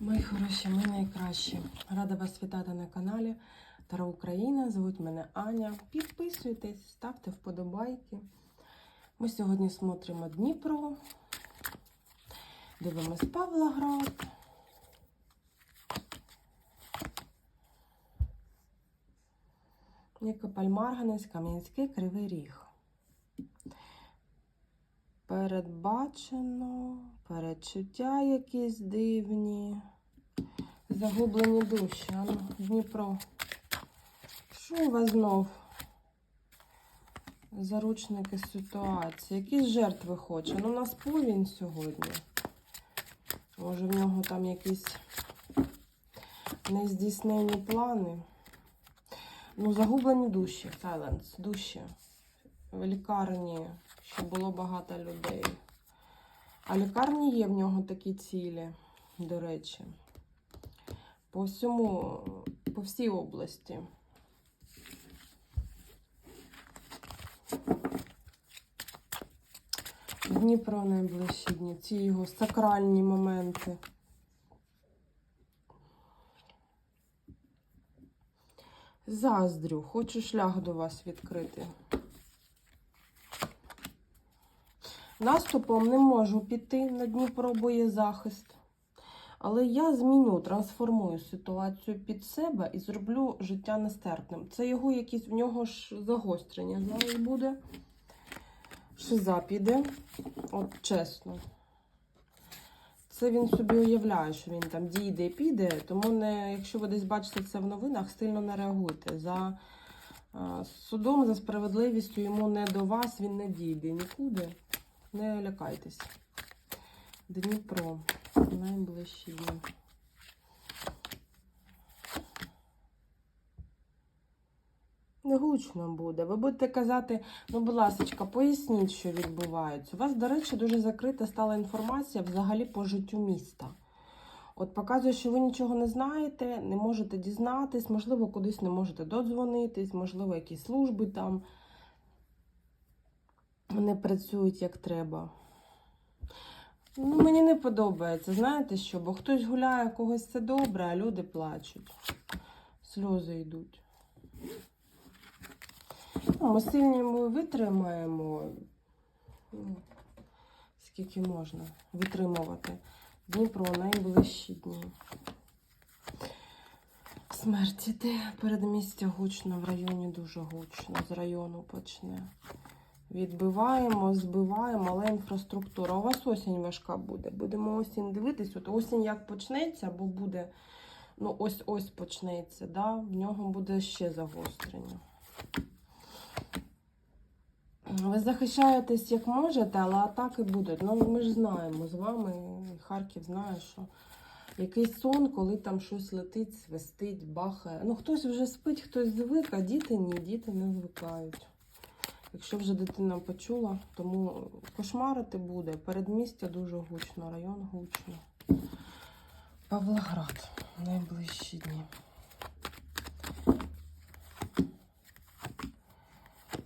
Мої хороші, ми найкращі. Рада вас вітати на каналі Таро Україна. Звуть мене Аня. Підписуйтесь, ставте вподобайки. Ми сьогодні смотримо Дніпро. Дивимось Павлоград. Нікополь Марганець, Кам'янський, Кривий Ріг. Передбачено, передчуття якісь дивні. Загублені душі. Ану, Дніпро. Що у вас знов? Заручники ситуації. Якісь жертви хоче. Ну, у нас повінь сьогодні. Може, в нього там якісь нездійснені плани. Ну, загублені душі. Сайленс, душі. В лікарні, щоб було багато людей. А лікарні є в нього такі цілі, до речі. По всьому, по всій області. Дніпро найближчі дні, ці його сакральні моменти. Заздрю, хочу шлях до вас відкрити. Наступом не можу піти на Дніпро боєзахист. Але я зміню, трансформую ситуацію під себе і зроблю життя нестерпним. Це його якісь в нього ж загострення зараз буде. Шиза піде. От чесно. Це він собі уявляє, що він там дійде і піде, тому не, якщо ви десь бачите це в новинах, сильно не реагуйте. За а, судом, за справедливістю йому не до вас, він не дійде нікуди. Не лякайтесь. Дніпро. Найближчі дні. Не гучно буде. Ви будете казати, ну, будь ласка, поясніть, що відбувається. У вас, до речі, дуже закрита стала інформація взагалі по життю міста. От показує, що ви нічого не знаєте, не можете дізнатись, можливо, кудись не можете додзвонитись, можливо, якісь служби там не працюють як треба. Ну, мені не подобається, знаєте що? Бо хтось гуляє, когось це добре, а люди плачуть. Сльози йдуть. Ну, ми сильні ми витримаємо. Скільки можна витримувати. Дніпро найближчі дні. Смерть іде. Передмістя гучно, в районі дуже гучно. З району почне. Відбиваємо, збиваємо, але інфраструктура. У вас осінь важка буде. Будемо осінь дивитись. От осінь як почнеться, бо буде, ну, ось-ось почнеться, да? в нього буде ще загострення. Ви захищаєтесь як можете, але атаки будуть. Ну, ми ж знаємо з вами, Харків знає, що якийсь сон, коли там щось летить, свистить, бахає. Ну, хтось вже спить, хтось звик, а діти ні, діти не звикають. Якщо вже дитина почула, тому кошмарити буде. Передмістя дуже гучно, район гучно. Павлоград найближчі дні.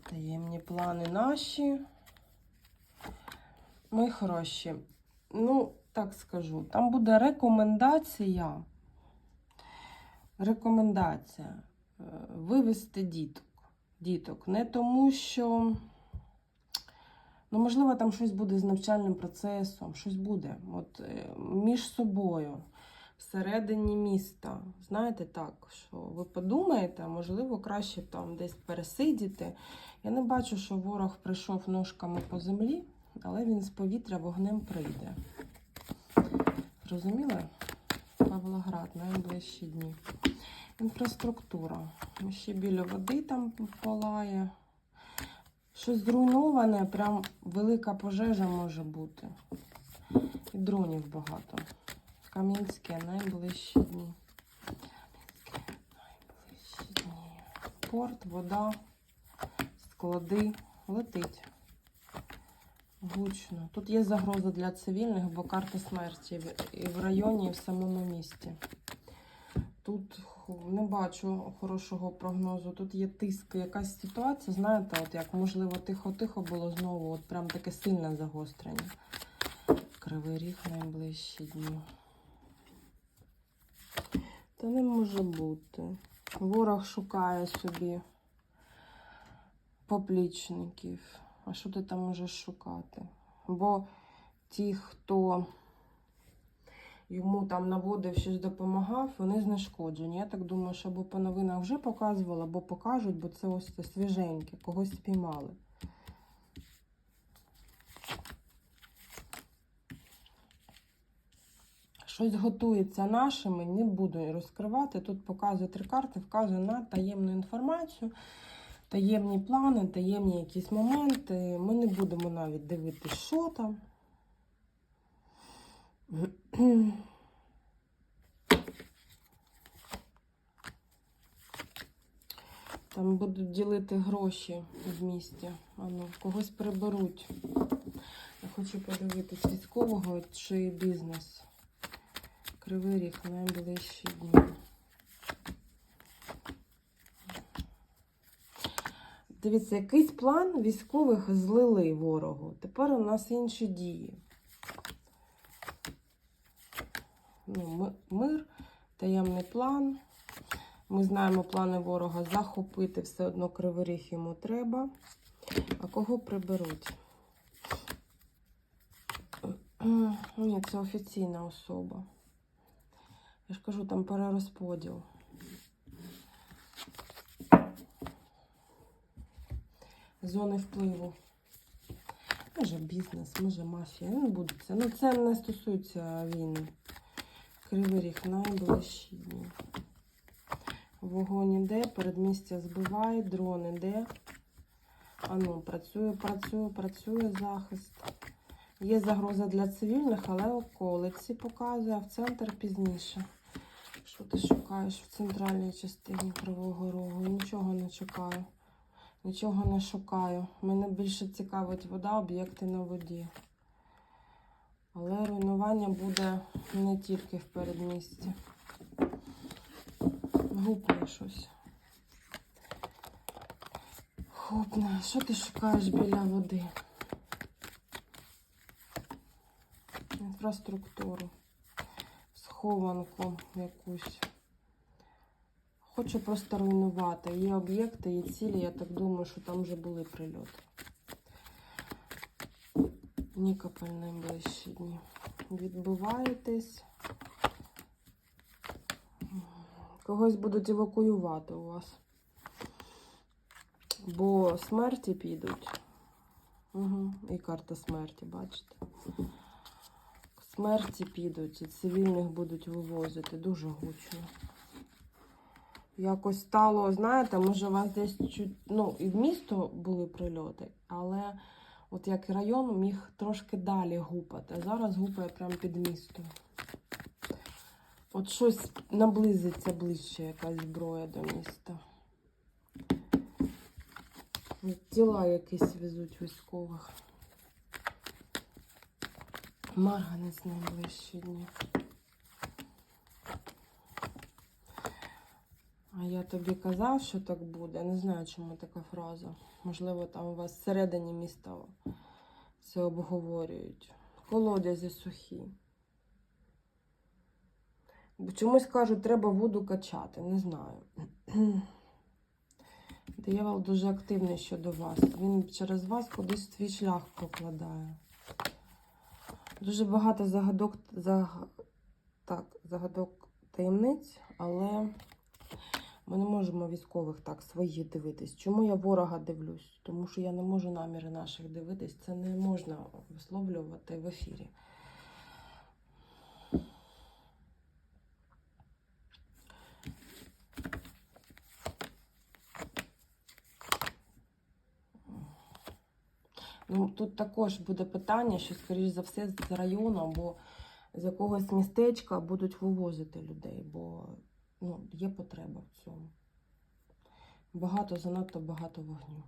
Таємні плани наші. Мої хороші. Ну, так скажу, там буде рекомендація. Рекомендація е, вивести діток. Діток. Не тому, що, ну, можливо, там щось буде з навчальним процесом, щось буде. От е, між собою, всередині міста. Знаєте, так, що ви подумаєте, можливо, краще там десь пересидіти. Я не бачу, що ворог прийшов ножками по землі, але він з повітря вогнем прийде. Розуміли? Павлоград, найближчі дні. Інфраструктура. Ще біля води там палає. Щось зруйноване, прям велика пожежа може бути. І дронів багато. Кам'янське, найближчі дні. Найближчі дні. Порт, вода, склади. Летить. Гучно. Тут є загроза для цивільних, бо карта смерті і в районі, і в самому місті. Тут не бачу хорошого прогнозу. Тут є тиск, якась ситуація, знаєте, от як можливо тихо-тихо було знову, от прям таке сильне загострення. Кривий ріг найближчі дні. Та не може бути. Ворог шукає собі поплічників. А що ти там можеш шукати? Бо ті, хто йому там наводив щось допомагав, вони знешкоджені. Я так думаю, що або по новинах вже показували, або покажуть, бо це ось це свіженьке, когось спіймали. Щось готується нашими, не буду розкривати. Тут показує три карти, вказує на таємну інформацію, таємні плани, таємні якісь моменти. Ми не будемо навіть дивитися, що там. Там будуть ділити гроші в місті. Ану, когось приберуть. Я хочу подивитись військового чи бізнес. Кривий ріг найближчі дні. Дивіться, якийсь план військових злили ворогу. Тепер у нас інші дії. Ну, мир, таємний план. Ми знаємо плани ворога захопити, все одно кривий йому треба. А кого приберуть? Ні, це офіційна особа. Я ж кажу, там перерозподіл. Зони впливу. Може бізнес, може мафія. Не буду це. Ну, це не стосується війни. Кривий ріг найближчі дні. Вогонь іде, передмістя збиває, дрон іде. Ану, працює, працює, працює захист. Є загроза для цивільних, але околиці показує, а в центр пізніше. Що ти шукаєш в центральній частині Кривого Рогу? Нічого не чекаю. Нічого не шукаю. Мене більше цікавить вода, об'єкти на воді. Але руйнування буде не тільки в передмісті. Гупне щось. Гупне. Що ти шукаєш біля води? Інфраструктуру. Схованку якусь. Хочу просто руйнувати. Є об'єкти, є цілі. Я так думаю, що там вже були прильоти. Нікополь найближчі дні. Відбуваєтесь. Когось будуть евакуювати у вас. Бо смерті підуть. Угу. І карта смерті, бачите? Смерті підуть і цивільних будуть вивозити дуже гучно. Якось стало, знаєте, може, у вас десь чуть, ну, і в місто були прильоти, але от як район міг трошки далі гупати. Зараз гупає прямо під містом. От щось наблизиться ближче, якась зброя до міста. Тіла якісь везуть військових. Марганець найближчі дні. А я тобі казав, що так буде. Не знаю, чому така фраза. Можливо, там у вас всередині міста це обговорюють. Колодязі сухі. Бо чомусь кажуть, треба воду качати, не знаю. Диявол дуже активний щодо вас. Він через вас кудись свій шлях прокладає. Дуже багато загадок, заг... так, загадок таємниць, але ми не можемо військових так своїх дивитись. Чому я ворога дивлюсь? Тому що я не можу наміри наших дивитись. Це не можна висловлювати в ефірі. Ну, тут також буде питання, що, скоріш за все, з району або з якогось містечка будуть вивозити людей, бо ну, є потреба в цьому. Багато, занадто багато вогню.